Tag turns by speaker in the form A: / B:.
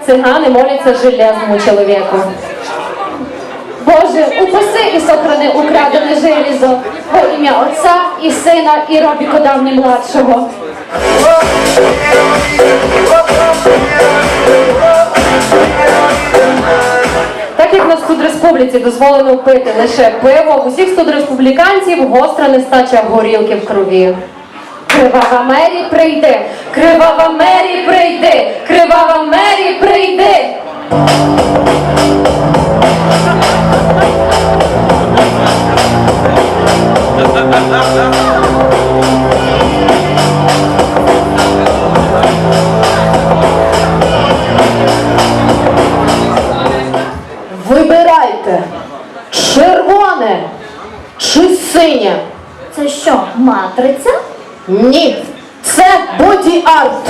A: Цигани моляться железному чоловіку. Боже, упаси і сохрани украдене желізо во Отця і Сина і Робіко давні младшого. Так як на студреспубліці дозволено пити лише пиво, у всіх студреспубліканців гостра нестача горілки в крові. Кривава Мері прийди, кривава Мері прийди. Вибирайте червоне чи синє.
B: Це що, матриця?
A: Ні, це боді арт.